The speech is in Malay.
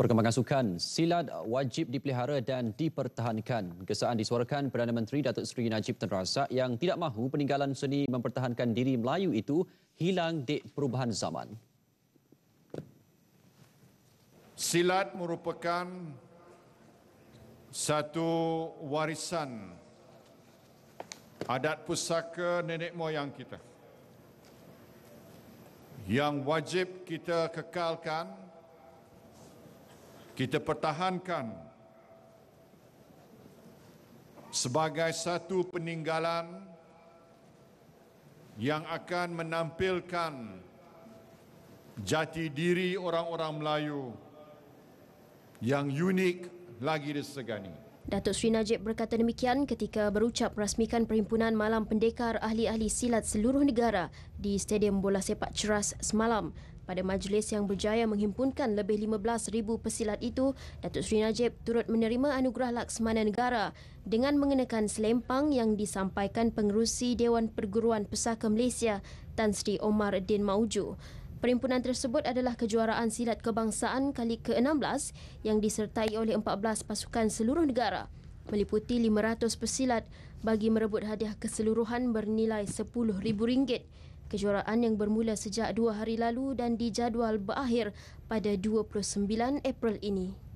Perkembangan sukan, silat wajib dipelihara dan dipertahankan. Kesaan disuarakan Perdana Menteri Datuk Seri Najib Tun Razak yang tidak mahu peninggalan seni mempertahankan diri Melayu itu hilang di perubahan zaman. Silat merupakan satu warisan adat pusaka nenek moyang kita yang wajib kita kekalkan kita pertahankan sebagai satu peninggalan yang akan menampilkan jati diri orang-orang Melayu yang unik lagi disegani. Datuk Sri Najib berkata demikian ketika berucap rasmikan Perhimpunan Malam Pendekar Ahli-Ahli Silat Seluruh Negara di Stadium Bola Sepak Ceras semalam. Pada majlis yang berjaya menghimpunkan lebih 15,000 pesilat itu, Datuk Sri Najib turut menerima anugerah Laksmana Negara dengan mengenakan selempang yang disampaikan pengerusi Dewan Perguruan Pesaka Malaysia Tan Sri Omar Din Mauju. Perhimpunan tersebut adalah kejuaraan silat kebangsaan kali ke-16 yang disertai oleh 14 pasukan seluruh negara meliputi 500 pesilat bagi merebut hadiah keseluruhan bernilai RM10,000. Kejuaraan yang bermula sejak dua hari lalu dan dijadual berakhir pada 29 April ini.